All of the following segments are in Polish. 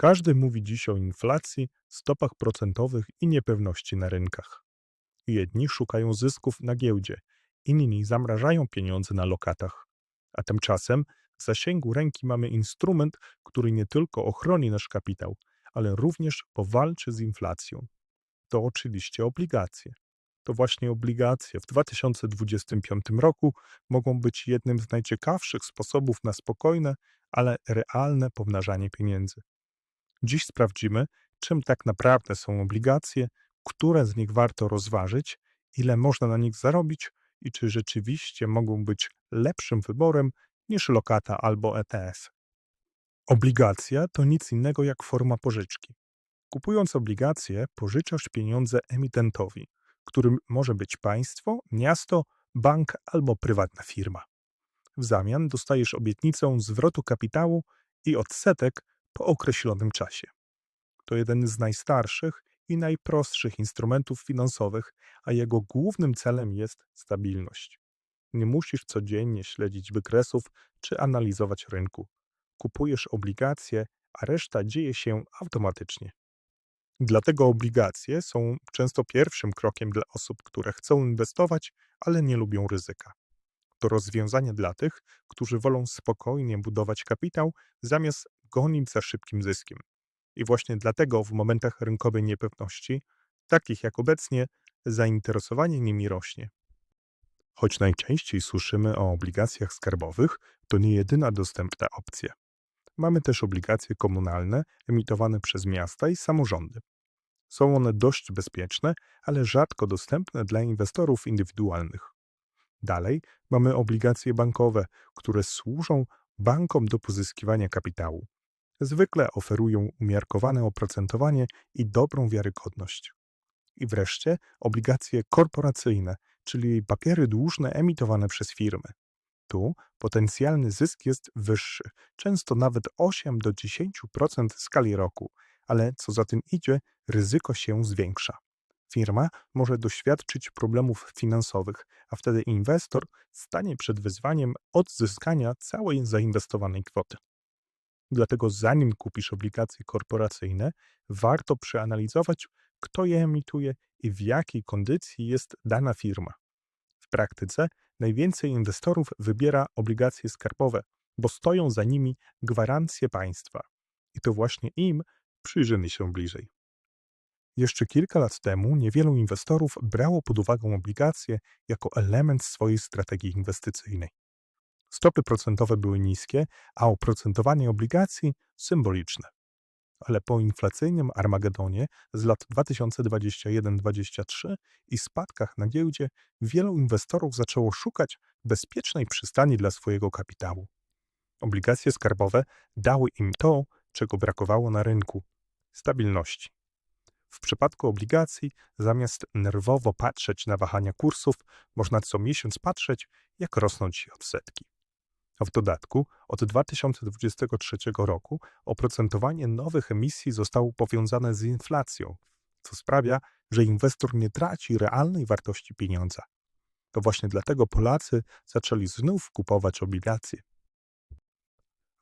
Każdy mówi dziś o inflacji, stopach procentowych i niepewności na rynkach. Jedni szukają zysków na giełdzie, inni zamrażają pieniądze na lokatach. A tymczasem w zasięgu ręki mamy instrument, który nie tylko ochroni nasz kapitał, ale również powalczy z inflacją. To oczywiście obligacje. To właśnie obligacje w 2025 roku mogą być jednym z najciekawszych sposobów na spokojne, ale realne pomnażanie pieniędzy. Dziś sprawdzimy, czym tak naprawdę są obligacje, które z nich warto rozważyć, ile można na nich zarobić i czy rzeczywiście mogą być lepszym wyborem niż lokata albo ETF. Obligacja to nic innego jak forma pożyczki. Kupując obligacje, pożyczasz pieniądze emitentowi, którym może być państwo, miasto, bank albo prywatna firma. W zamian dostajesz obietnicę zwrotu kapitału i odsetek po określonym czasie. To jeden z najstarszych i najprostszych instrumentów finansowych, a jego głównym celem jest stabilność. Nie musisz codziennie śledzić wykresów czy analizować rynku. Kupujesz obligacje, a reszta dzieje się automatycznie. Dlatego obligacje są często pierwszym krokiem dla osób, które chcą inwestować, ale nie lubią ryzyka. To rozwiązanie dla tych, którzy wolą spokojnie budować kapitał, zamiast gonić za szybkim zyskiem. I właśnie dlatego w momentach rynkowej niepewności, takich jak obecnie, zainteresowanie nimi rośnie. Choć najczęściej słyszymy o obligacjach skarbowych, to nie jedyna dostępna opcja. Mamy też obligacje komunalne emitowane przez miasta i samorządy. Są one dość bezpieczne, ale rzadko dostępne dla inwestorów indywidualnych. Dalej mamy obligacje bankowe, które służą bankom do pozyskiwania kapitału. Zwykle oferują umiarkowane oprocentowanie i dobrą wiarygodność. I wreszcie obligacje korporacyjne, czyli papiery dłużne emitowane przez firmy. Tu potencjalny zysk jest wyższy, często nawet 8 do 10% w skali roku, ale co za tym idzie, ryzyko się zwiększa. Firma może doświadczyć problemów finansowych, a wtedy inwestor stanie przed wyzwaniem odzyskania całej zainwestowanej kwoty. Dlatego zanim kupisz obligacje korporacyjne, warto przeanalizować, kto je emituje i w jakiej kondycji jest dana firma. W praktyce najwięcej inwestorów wybiera obligacje skarbowe, bo stoją za nimi gwarancje państwa. I to właśnie im przyjrzymy się bliżej. Jeszcze kilka lat temu niewielu inwestorów brało pod uwagę obligacje jako element swojej strategii inwestycyjnej. Stopy procentowe były niskie, a oprocentowanie obligacji symboliczne. Ale po inflacyjnym Armagedonie z lat 2021-2023 i spadkach na giełdzie wielu inwestorów zaczęło szukać bezpiecznej przystani dla swojego kapitału. Obligacje skarbowe dały im to, czego brakowało na rynku stabilności. W przypadku obligacji, zamiast nerwowo patrzeć na wahania kursów, można co miesiąc patrzeć, jak rosną ci odsetki. W dodatku od 2023 roku oprocentowanie nowych emisji zostało powiązane z inflacją, co sprawia, że inwestor nie traci realnej wartości pieniądza. To właśnie dlatego Polacy zaczęli znów kupować obligacje.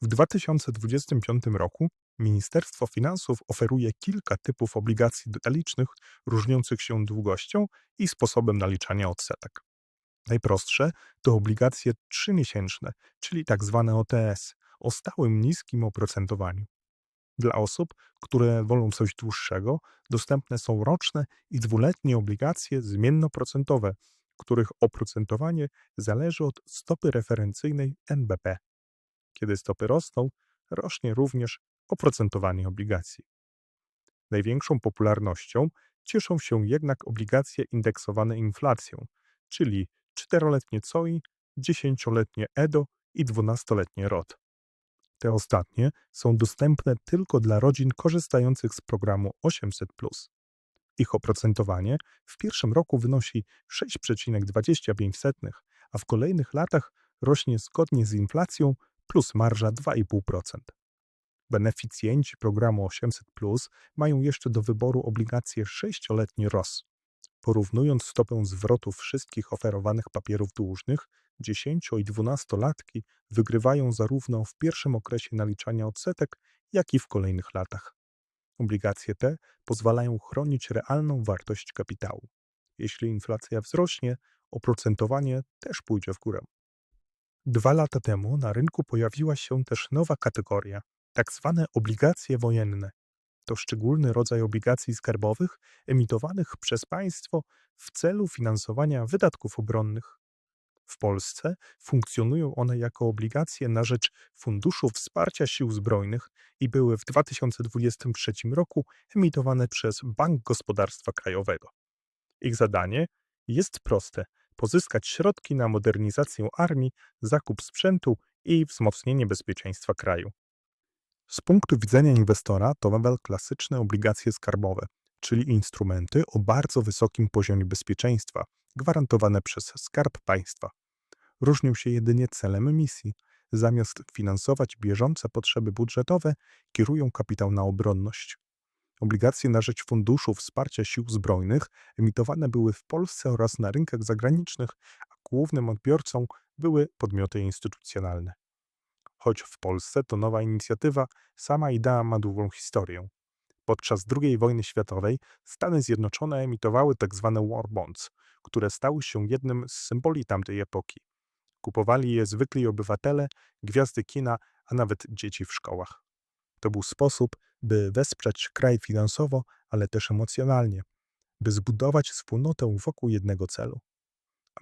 W 2025 roku Ministerstwo Finansów oferuje kilka typów obligacji detalicznych różniących się długością i sposobem naliczania odsetek. Najprostsze to obligacje trzymiesięczne, czyli tzw. Tak OTS, o stałym niskim oprocentowaniu. Dla osób, które wolą coś dłuższego, dostępne są roczne i dwuletnie obligacje zmiennoprocentowe, których oprocentowanie zależy od stopy referencyjnej NBP. Kiedy stopy rosną, rośnie również oprocentowanie obligacji. Największą popularnością cieszą się jednak obligacje indeksowane inflacją, czyli 4-letnie COI, 10-letnie EDO i 12-letnie ROT. Te ostatnie są dostępne tylko dla rodzin korzystających z programu 800. Ich oprocentowanie w pierwszym roku wynosi 6,25, a w kolejnych latach rośnie zgodnie z inflacją plus marża 2,5%. Beneficjenci programu 800 mają jeszcze do wyboru obligacje 6-letnie ROS. Porównując stopę zwrotu wszystkich oferowanych papierów dłużnych, 10 i 12-latki wygrywają zarówno w pierwszym okresie naliczania odsetek, jak i w kolejnych latach. Obligacje te pozwalają chronić realną wartość kapitału. Jeśli inflacja wzrośnie, oprocentowanie też pójdzie w górę. Dwa lata temu na rynku pojawiła się też nowa kategoria, tak zwane obligacje wojenne. To szczególny rodzaj obligacji skarbowych emitowanych przez państwo w celu finansowania wydatków obronnych. W Polsce funkcjonują one jako obligacje na rzecz Funduszu Wsparcia Sił Zbrojnych i były w 2023 roku emitowane przez Bank Gospodarstwa Krajowego. Ich zadanie jest proste: pozyskać środki na modernizację armii, zakup sprzętu i wzmocnienie bezpieczeństwa kraju. Z punktu widzenia inwestora to nadal klasyczne obligacje skarbowe, czyli instrumenty o bardzo wysokim poziomie bezpieczeństwa, gwarantowane przez Skarb Państwa. Różnią się jedynie celem emisji. Zamiast finansować bieżące potrzeby budżetowe, kierują kapitał na obronność. Obligacje na rzecz Funduszu Wsparcia Sił Zbrojnych emitowane były w Polsce oraz na rynkach zagranicznych, a głównym odbiorcą były podmioty instytucjonalne. Choć w Polsce to nowa inicjatywa, sama idea ma długą historię. Podczas II wojny światowej Stany Zjednoczone emitowały tzw. war bonds, które stały się jednym z symboli tamtej epoki. Kupowali je zwykli obywatele, gwiazdy kina, a nawet dzieci w szkołach. To był sposób, by wesprzeć kraj finansowo, ale też emocjonalnie, by zbudować wspólnotę wokół jednego celu.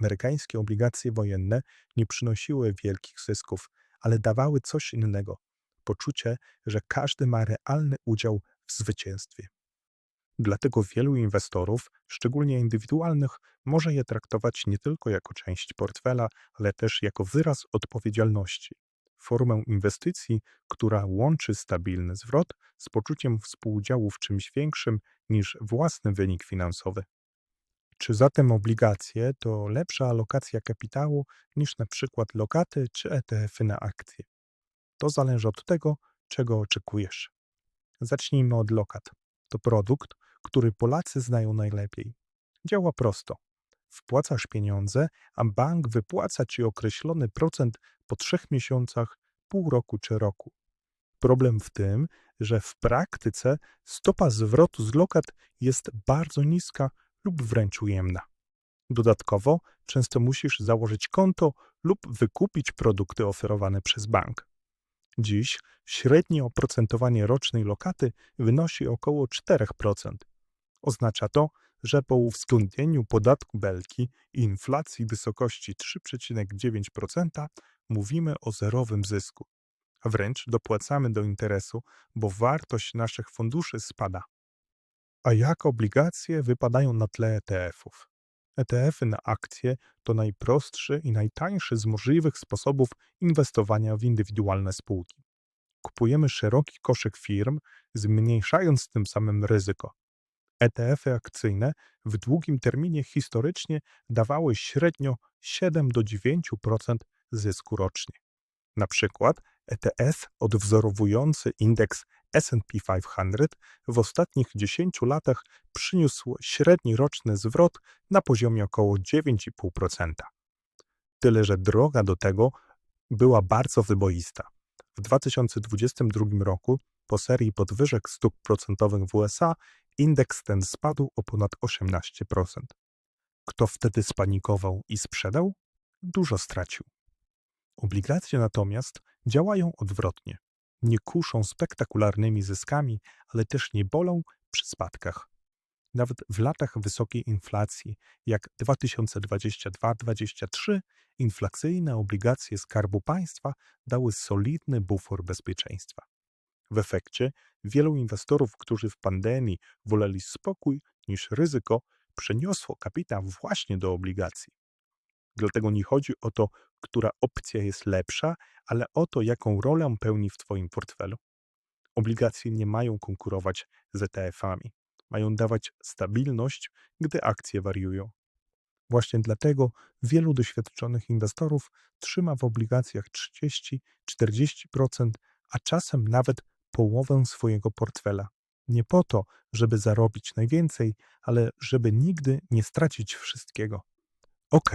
Amerykańskie obligacje wojenne nie przynosiły wielkich zysków, ale dawały coś innego poczucie, że każdy ma realny udział w zwycięstwie. Dlatego wielu inwestorów, szczególnie indywidualnych, może je traktować nie tylko jako część portfela, ale też jako wyraz odpowiedzialności. Formę inwestycji, która łączy stabilny zwrot z poczuciem współudziału w czymś większym niż własny wynik finansowy. Czy zatem obligacje to lepsza alokacja kapitału niż na przykład lokaty czy ETF-y na akcje? To zależy od tego, czego oczekujesz. Zacznijmy od lokat. To produkt, który Polacy znają najlepiej. Działa prosto. Wpłacasz pieniądze, a bank wypłaca ci określony procent po trzech miesiącach, pół roku czy roku. Problem w tym, że w praktyce stopa zwrotu z lokat jest bardzo niska lub wręcz ujemna. Dodatkowo często musisz założyć konto lub wykupić produkty oferowane przez bank. Dziś średnie oprocentowanie rocznej lokaty wynosi około 4%. Oznacza to, że po uwzględnieniu podatku belki i inflacji wysokości 3,9% mówimy o zerowym zysku. Wręcz dopłacamy do interesu, bo wartość naszych funduszy spada. A jak obligacje wypadają na tle ETF-ów? ETF-y na akcje to najprostszy i najtańszy z możliwych sposobów inwestowania w indywidualne spółki. Kupujemy szeroki koszyk firm, zmniejszając tym samym ryzyko. ETF-y akcyjne w długim terminie historycznie dawały średnio 7 do 9% zysku rocznie. Na przykład ETF odwzorowujący indeks S&P 500 w ostatnich 10 latach przyniósł średni roczny zwrot na poziomie około 9,5%. Tyle, że droga do tego była bardzo wyboista. W 2022 roku, po serii podwyżek stóp procentowych w USA, indeks ten spadł o ponad 18%. Kto wtedy spanikował i sprzedał? Dużo stracił. Obligacje natomiast działają odwrotnie. Nie kuszą spektakularnymi zyskami, ale też nie bolą przy spadkach. Nawet w latach wysokiej inflacji, jak 2022-2023, inflacyjne obligacje Skarbu Państwa dały solidny bufor bezpieczeństwa. W efekcie wielu inwestorów, którzy w pandemii woleli spokój niż ryzyko, przeniosło kapitał właśnie do obligacji. Dlatego nie chodzi o to, która opcja jest lepsza, ale o to, jaką rolę pełni w Twoim portfelu. Obligacje nie mają konkurować z ETF-ami. Mają dawać stabilność, gdy akcje wariują. Właśnie dlatego wielu doświadczonych inwestorów trzyma w obligacjach 30-40%, a czasem nawet połowę swojego portfela. Nie po to, żeby zarobić najwięcej, ale żeby nigdy nie stracić wszystkiego. Ok,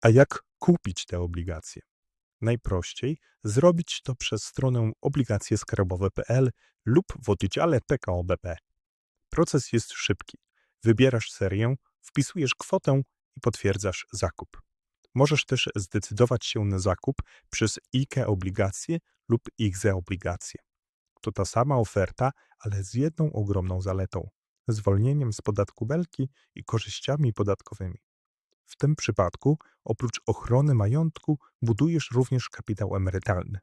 a jak kupić te obligacje? Najprościej zrobić to przez stronę obligacjeskarbowe.pl lub w oddziale PKO BP. Proces jest szybki. Wybierasz serię, wpisujesz kwotę i potwierdzasz zakup. Możesz też zdecydować się na zakup przez IKE obligacje lub IGZE obligacje. To ta sama oferta, ale z jedną ogromną zaletą zwolnieniem z podatku belki i korzyściami podatkowymi. W tym przypadku, oprócz ochrony majątku, budujesz również kapitał emerytalny.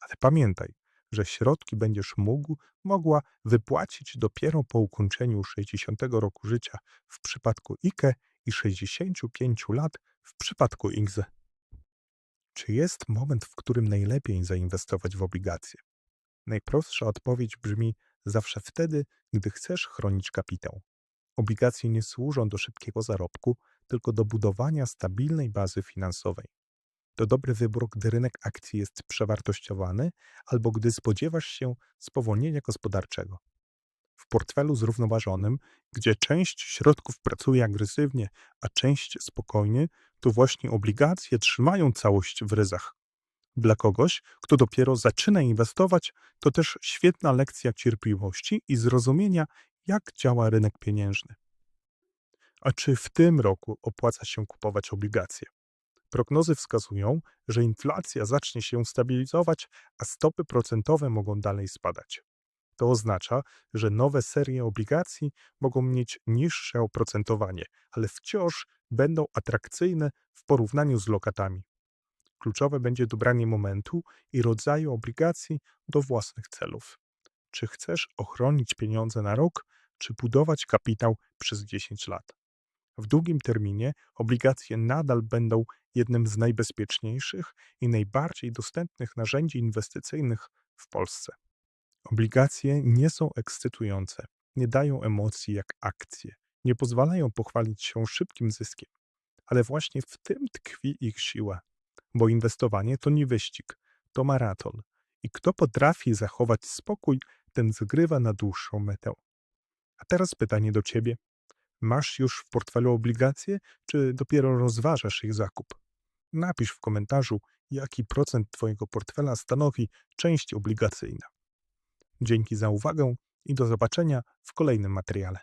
Ale pamiętaj, że środki będziesz mógł, mogła wypłacić dopiero po ukończeniu 60 roku życia w przypadku IKE i 65 lat w przypadku IGZE. Czy jest moment, w którym najlepiej zainwestować w obligacje? Najprostsza odpowiedź brzmi zawsze wtedy, gdy chcesz chronić kapitał. Obligacje nie służą do szybkiego zarobku, tylko do budowania stabilnej bazy finansowej. To dobry wybór, gdy rynek akcji jest przewartościowany albo gdy spodziewasz się spowolnienia gospodarczego. W portfelu zrównoważonym, gdzie część środków pracuje agresywnie, a część spokojnie, to właśnie obligacje trzymają całość w ryzach. Dla kogoś, kto dopiero zaczyna inwestować, to też świetna lekcja cierpliwości i zrozumienia, jak działa rynek pieniężny. A czy w tym roku opłaca się kupować obligacje? Prognozy wskazują, że inflacja zacznie się stabilizować, a stopy procentowe mogą dalej spadać. To oznacza, że nowe serie obligacji mogą mieć niższe oprocentowanie, ale wciąż będą atrakcyjne w porównaniu z lokatami. Kluczowe będzie dobranie momentu i rodzaju obligacji do własnych celów. Czy chcesz ochronić pieniądze na rok, czy budować kapitał przez 10 lat? W długim terminie obligacje nadal będą jednym z najbezpieczniejszych i najbardziej dostępnych narzędzi inwestycyjnych w Polsce. Obligacje nie są ekscytujące, nie dają emocji jak akcje, nie pozwalają pochwalić się szybkim zyskiem, ale właśnie w tym tkwi ich siła, bo inwestowanie to nie wyścig, to maraton i kto potrafi zachować spokój, ten zgrywa na dłuższą metę. A teraz pytanie do ciebie. Masz już w portfelu obligacje, czy dopiero rozważasz ich zakup? Napisz w komentarzu, jaki procent Twojego portfela stanowi część obligacyjna. Dzięki za uwagę i do zobaczenia w kolejnym materiale.